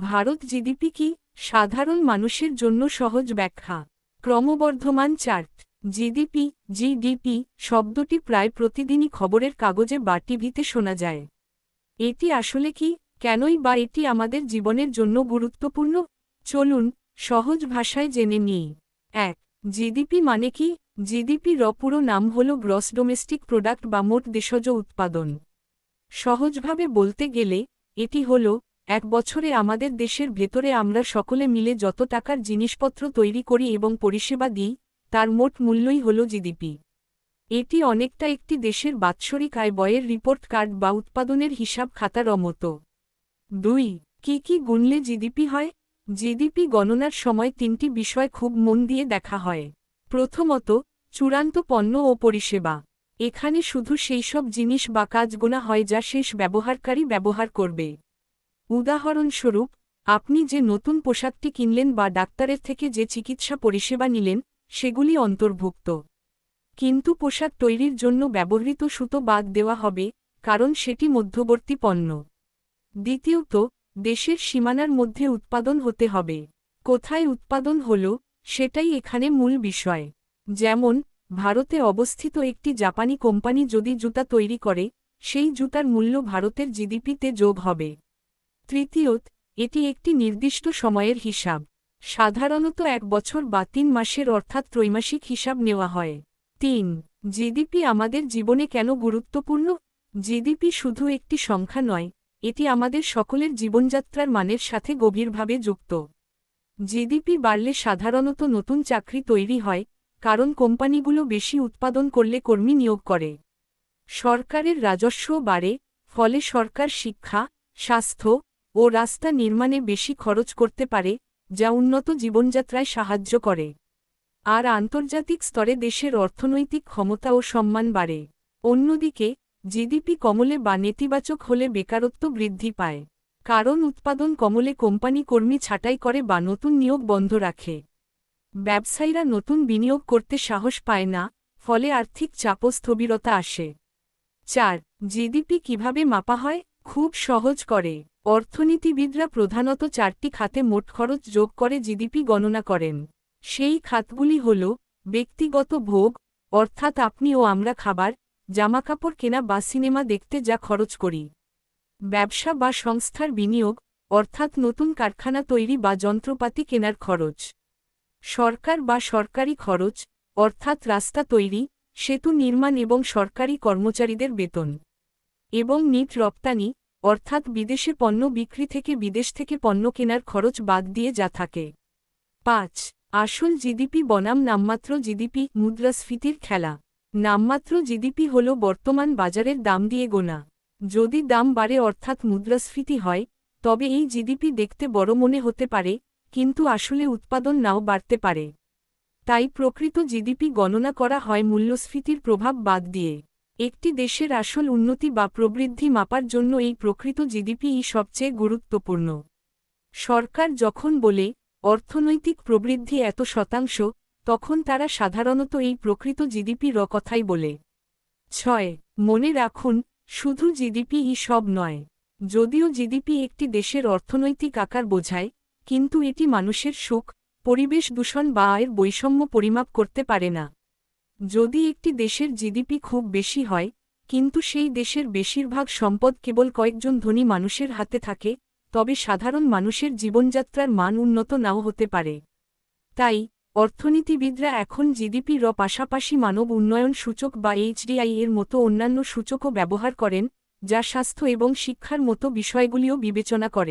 Bharat GDP কি সাধারণ মানুষের জন্য সহজ ব্যাখ্যা? ক্রমবর্ধমান চার্ট। জিডিপি জিডিপি শব্দটি প্রায় প্রতিদিনই খবরের কাগজে বা টিভিতে শোনা যায়। এটি আসলে কি? কেনই বা এটি আমাদের জীবনের জন্য গুরুত্বপূর্ণ? চলুন সহজ ভাষায় জেনে নিই। এক, জিডিপি মানে কি? জিডিপি র পুরো নাম হল গ্রস ডোমেস্টিক প্রোডাক্ট বা মোট দেশজ উৎপাদন। সহজভাবে বলতে গেলে, এটি হল এক বছরে আমাদের দেশের ভেতরে আমরা সকলে মিলে যত টাকার জিনিসপত্র তৈরি করি এবং পরিষেবা দিই, তার মোট মূল্যই হল জিডিপি। এটি অনেকটা একটি দেশের বাৎসরিক আয় বয়ের রিপোর্ট কার্ড বা উৎপাদনের হিসাব খাতার মতো দুই, কি কি গুনলে জিডিপি হয়? জিডিপি গণনার সময় তিনটি বিষয় খুব মন দিয়ে দেখা হয়। প্রথমত, চূড়ান্ত পণ্য ও পরিষেবা। এখানে শুধু সেই সব জিনিস বা কাজ গোনা হয় যা শেষ ব্যবহারকারী ব্যবহার করবে। উদাহরণস্বরূপ, আপনি যে নতুন পোশাকটি কিনলেন বা ডাক্তারের থেকে যে চিকিৎসা পরিষেবা নিলেন, সেগুলি অন্তর্ভুক্ত। কিন্তু পোশাক তৈরির জন্য ব্যবহৃত সুতো বাদ দেওয়া হবে, কারণ সেটি মধ্যবর্তী পণ্য। দ্বিতীয়ত, দেশের সীমানার মধ্যে উৎপাদন হতে হবে। কোথায় উৎপাদন হল, সেটাই এখানে মূল বিষয়। যেমন, ভারতে অবস্থিত একটি জাপানি কোম্পানি যদি জুতা তৈরি করে, সেই জুতার মূল্য ভারতের জিডিপিতে যোগ হবে। তৃতীয়ত, এটি একটি নির্দিষ্ট সময়ের হিসাব। সাধারণত এক বছর বা তিন মাসের অর্থাৎ ত্রৈমাসিক হিসাব নেওয়া হয়। তিন, জিডিপি আমাদের জীবনে কেন গুরুত্বপূর্ণ? জিডিপি শুধু একটি সংখ্যা নয়, এটি আমাদের সকলের জীবনযাত্রার মানের সাথে গভীরভাবে যুক্ত। জিডিপি বাড়লে সাধারণত নতুন চাকরি তৈরি হয়, কারণ কোম্পানিগুলো বেশি উৎপাদন করলে কর্মী নিয়োগ করে। সরকারের রাজস্ব বাড়ে, ফলে সরকার শিক্ষা, স্বাস্থ্য ও রাস্তা নির্মাণে বেশি খরচ করতে পারে, যা উন্নত জীবনযাত্রায় সাহায্য করে। আর আন্তর্জাতিক স্তরে দেশের অর্থনৈতিক ক্ষমতা ও সম্মান বাড়ে। অন্যদিকে, জিডিপি কমলে বা নেতিবাচক হলে বেকারত্ব বৃদ্ধি পায়। কারণ উৎপাদন কমলে কোম্পানি কর্মী ছাঁটাই করে বা নতুন নিয়োগ বন্ধ রাখে। ব্যবসায়ীরা নতুন বিনিয়োগ করতে সাহস পায় না, ফলে আর্থিক চাপ স্থবিরতা আসে। চার, জিডিপি কীভাবে মাপা হয়? খুব সহজ করে। অর্থনীতিবিদরা প্রধানত চারটি খাতে মোট খরচ যোগ করে জিডিপি গণনা করেন। সেই খাতগুলি হল, ব্যক্তিগত ভোগ, অর্থাৎ আপনি ও আমরা খাবার, জামাকাপড় কেনা বা সিনেমা দেখতে যা খরচ করি। ব্যবসা বা সংস্থার বিনিয়োগ, অর্থাৎ নতুন কারখানা তৈরি বা যন্ত্রপাতি কেনার খরচ। সরকার বা সরকারি খরচ, অর্থাৎ রাস্তা তৈরি, সেতু নির্মাণ এবং সরকারি কর্মচারীদের বেতন। এবং নিট রপ্তানি অর্থাৎ বিদেশে পণ্য বিক্রি থেকে বিদেশ থেকে পণ্য কেনার খরচ বাদ দিয়ে যা থাকে। পাঁচ, আসল জিডিপি বনাম নামমাত্র জিডিপি মুদ্রাস্ফীতির খেলা। নামমাত্র জিডিপি হল বর্তমান বাজারের দাম দিয়ে গোনা। যদি দাম বাড়ে অর্থাৎ মুদ্রাস্ফীতি হয়, তবে এই জিডিপি দেখতে বড় মনে হতে পারে, কিন্তু আসলে উৎপাদন নাও বাড়তে পারে। তাই প্রকৃত জিডিপি গণনা করা হয় মূল্যস্ফীতির প্রভাব বাদ দিয়ে। একটি দেশের আসল উন্নতি বা প্রবৃদ্ধি মাপার জন্য এই প্রকৃত জিডিপিই সবচেয়ে গুরুত্বপূর্ণ। সরকার যখন বলে, অর্থনৈতিক প্রবৃদ্ধি এত শতাংশ তখন তারা সাধারণত এই প্রকৃত জিডিপি র কথাই বলে। ছয়, মনে রাখুন, শুধু জিডিপি ই সব নয়। যদিও জিডিপি একটি দেশের অর্থনৈতিক আকার বোঝায়, কিন্তু এটি মানুষের সুখ, পরিবেশ দূষণ বা আয়ের বৈষম্য পরিমাপ করতে পারে না। যদি একটি দেশের জিডিপি খুব বেশি হয়, কিন্তু সেই দেশের বেশিরভাগ সম্পদ কেবল কয়েকজন ধনী মানুষের হাতে থাকে, তবে সাধারণ মানুষের জীবনযাত্রার মান উন্নত নাও হতে পারে। তাই, অর্থনীতিবিদরা এখন জিডিপি র পাশাপাশি মানব উন্নয়ন সূচক বা এইচডিআই এর মতো অন্যান্য সূচকও ব্যবহার করেন, যা স্বাস্থ্য এবং শিক্ষার মতো বিষয়গুলিও বিবেচনা করে।